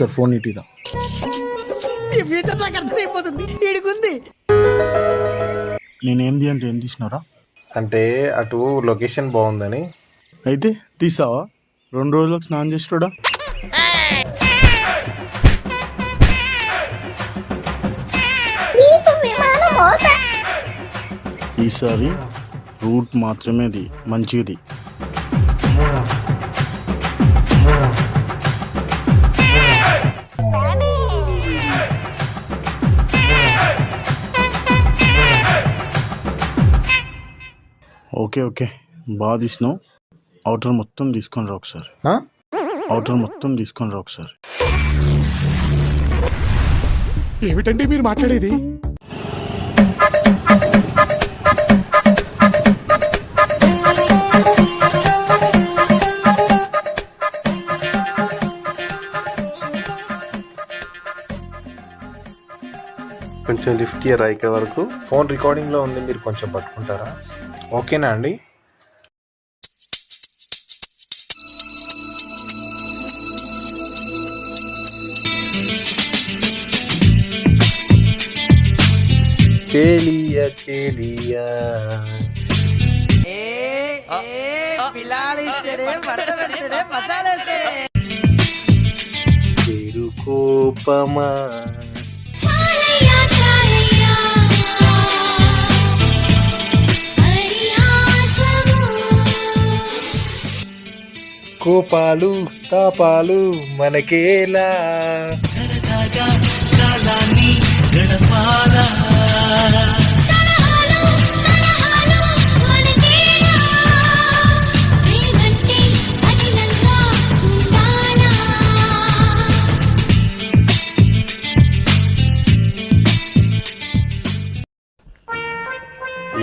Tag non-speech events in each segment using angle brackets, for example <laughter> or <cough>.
ఒకసారి ఫోన్ ఇటీరా ఈ ఫ్యూచర్ నాకు అర్థమైపోతుంది. ఈడికుంది నేనేంది అంటే ఏం తీసినారా అంటే అటు లొకేషన్ బాగుందని. అయితే తీసావా? రెండు రోజులకు స్నానం చేసినాడా? ఈసారి రూట్ మాత్రమేది మంచిది. Okay okay. బాగా తీసినావు. అవుటర్ మొత్తం తీసుకొని రా ఒకసారి ఆ? అవుటర్ మొత్తం తీసుకొని రా ఒకసారి ఏమిటండి మీరు మాట్లాడేది? కొంచెం లిఫ్ట్ ఇయరా ఇక్కడ వరకు? ఫోన్ రికార్డింగ్లో ఉంది మీరు కొంచెం పట్టుకుంటారా? ఓకేనా అండి? చేలియా చేలియా కోపమా కోపాలు తాపాలు మనకేలా?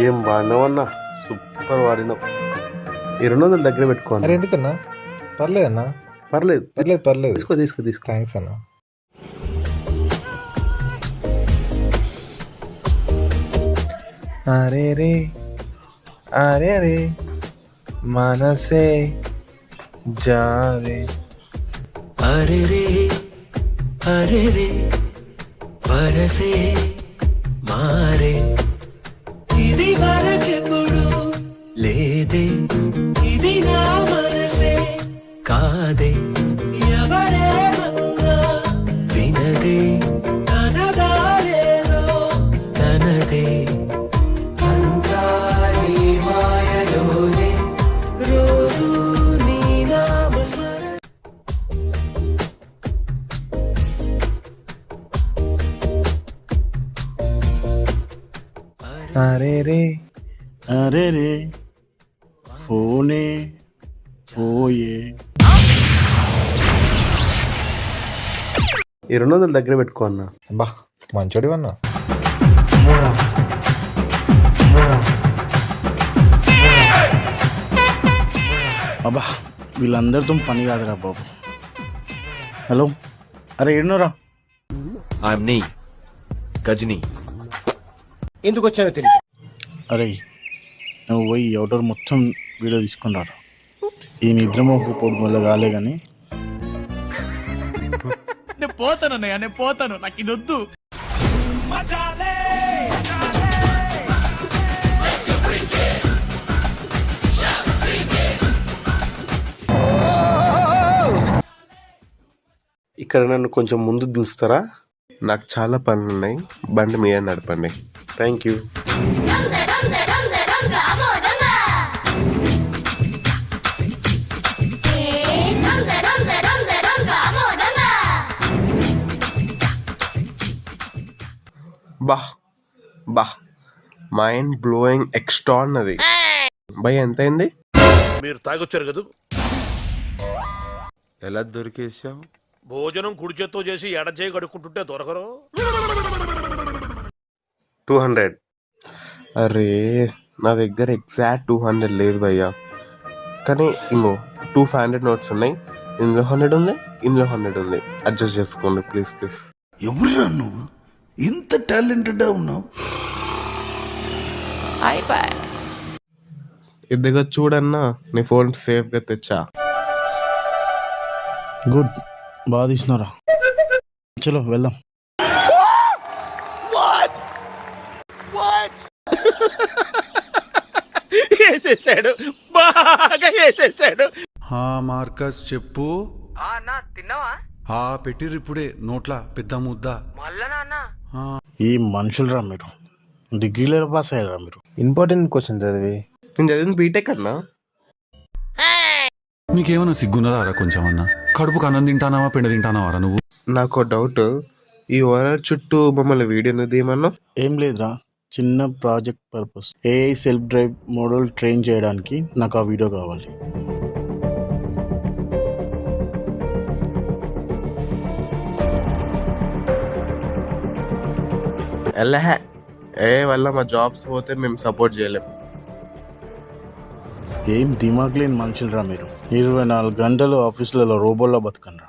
ఏం వాడినావన్నా? సూపర్ వాడినావు. ఈ రెండు వందలు దగ్గర పెట్టుకో అన్న. ఎందుకన్నా పర్లేదన్నా. పర్లేదు. పర్లేదు పర్లేదు. తీసుకో తీసుకో తీసుకో. థ్యాంక్స్ అన్న. అరే రే అరే రే మనసే జారే. అరే రే అరే రే వరసే మారే. అరే రే అరే రే ఫోనే పోయే. ఈ రెండు వందలు దగ్గర పెట్టుకో అన్న. బా మంచోడి అన్నా అబ్బా వీళ్ళందరితో పని కాదురా బాబు. హలో. అరే ఎన్నోరా ఐఎమ్ నీ గజని అరే నువ్వు పోయి అవుటర్ మొత్తం వీడియో తీసుకుని రారా. ఈ నిద్రమోహ పొడుగు వల్ల కాలే కానీ నేను పోతాను అన్నయ్య నేను పోతాను. నాకు ఇది వద్దు. ఇక్కడ నన్ను కొంచెం ముందు దించుతారా? నాకు చాలా పనులు ఉన్నాయి బండి మీద నడపండి. థ్యాంక్ యూ బా బా మైండ్ బ్లోయింగ్ ఎక్స్ట్రాడినరీ భయ్ ఎంత అయింది మీరు తాగొచ్చారు కదా? ఎలా దొరికేసావు భోజనం కుడి చేత్తో చేసి ఎడ చేయి కడుక్కుంటుంటే దొరకరు? Two hundred. అరే నా దగ్గర ఎగ్జాక్ట్ టూ హండ్రెడ్ లేదు భయ్యా. కానీ ఇంకో టూ ఫైవ్ హండ్రెడ్ నోట్స్ ఉన్నాయి. ఇందులో హండ్రెడ్ ఉంది ఇందులో హండ్రెడ్ ఉంది. అడ్జస్ట్ చేసుకోండి ప్లీజ్ ప్లీజ్ ఎవరురా నువ్వు? ఇంత టాలెంటెడ్ ఉన్నావు. ఇదిగో చూడన్నా నీ ఫోన్ సేఫ్గా తెచ్చా? గుడ్ బాగా తీసినారా? చలో వెళ్దాం. <laughs> వేసేసాడు. బాగా వేసేసాడు. హా మార్కస్ చెప్పు. తిన్నావా? హా పెట్టిర్రు ఇప్పుడే. నోట్ల పెద్ద ముద్ద. మళ్ళా నాన్న? ఈ మనుషులరా మీరు? డిగ్రీలో పాస్ అయ్యారా మీరు? ఇంపార్టెంట్ క్వశ్చన్ చదివి. నేను చదివింది బీటెక్ అన్నా. నీకేమన్నా సిగ్గున్నదా కొంచెం అన్న? కడుపుకు అన్నం తింటానావా పిండ తింటానావారా నువ్వు? నాకు డౌట్ ఈ ఓనర్ చుట్టూ మమ్మల్ని వీడియో తీయమన్నా ఏం లేదురా. చిన్న project purpose. AI self drive model train చేయడానికి నాకు ఆ వీడియో కావాలి. ఎల్లహే. ఏ వల్ల మా జాబ్స్ పోతే మేము సపోర్ట్ చేయలేం. ఏం దిమాగ్ లేని మనుషులరా మీరు. ఇరవై నాలుగు గంటలు ఆఫీసులలో రోబోల్లో బతకండ్రా